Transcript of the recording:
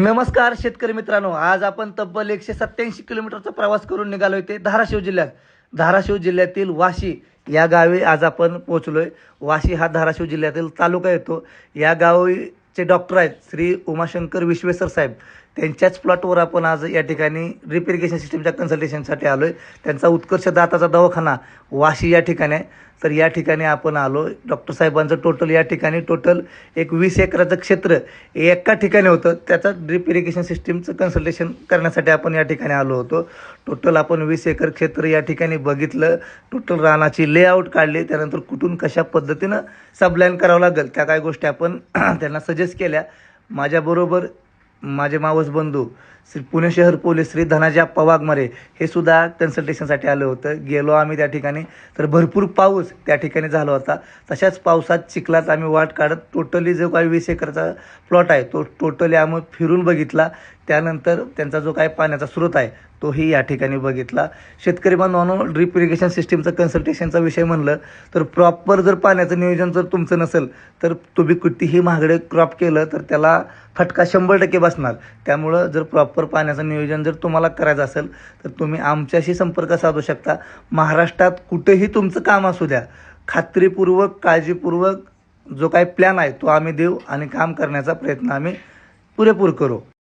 नमस्कार शेतकरी मित्रांनो आज आपण तब्बल एकशे सत्याऐंशी किलोमीटरचा प्रवास करून निघालो ते धाराशिव जिल्ह्यात. धाराशिव जिल्ह्यातील वाशी या गावी आज आपण पोहोचलोय. वाशी हा धाराशिव जिल्ह्यातील तालुका येतो. या गावीचे डॉक्टर आहेत श्री उमाशंकर विश्वेसर साहेब. त्यांच्याच प्लॉटवर आपण आज या ठिकाणी ड्रिप इरिगेशन सिस्टीमच्या कन्सल्टेशनसाठी आहे त्यांचा उत्कर्ष दाताचा दवाखाना वाशी या ठिकाणी आहे. तर या ठिकाणी आपण आलो डॉक्टर साहेबांचं टोटल या ठिकाणी. टोटल एक वीस एकराचं क्षेत्र एका ठिकाणी होतं. त्याचं ड्रिप इरिगेशन सिस्टीमचं कन्सल्टेशन करण्यासाठी आपण या ठिकाणी आलो होतो. टोटल आपण वीस एकर क्षेत्र या ठिकाणी बघितलं. टोटल रानाची लेआउट काढली. त्यानंतर कुठून कशा पद्धतीनं सबलाईन करावं लागेल? त्या काही गोष्टी आपण त्यांना सजेस्ट केल्या. माझ्याबरोबर माझे मावस बंधू श्री पुणे शहर पोलीस श्री धनाजी आप्पा वाघमारे हे सुद्धा कन्सल्टेशनसाठी आलं होतं. गेलो आम्ही त्या ठिकाणी. तर भरपूर पाऊस त्या ठिकाणी झाला होता. तशाच पावसात चिखलात आम्ही वाट काढत टोटली जो काही वीस एकरचा प्लॉट आहे तो टोटली आम्ही फिरून बघितला. त्यानंतर त्यांचा जो काही पाण्याचा स्रोत आहे तोही या ठिकाणी बघितला. शेतकरी बांधवांनो ड्रीप इरिगेशन सिस्टीमचं कन्सल्टेशनचा विषय म्हणलं तर प्रॉपर जर पाण्याचं नियोजन जर तुमचं नसेल तर तुम्ही कितीही महागडे क्रॉप केलं तर त्याला फटका शंभर टक्के बसणार त्यामुळं जर प्रॉपर पाण्याचं नियोजन जर तुम्हाला करायचं असेल तर तुम्ही आमच्याशी संपर्क साधू शकता. महाराष्ट्रात कुठेही तुमचं काम असू द्या. खात्रीपूर्वक काळजीपूर्वक जो काही प्लॅन आहे तो आम्ही देऊ आणि काम करण्याचा प्रयत्न आम्ही पुरेपूर करू.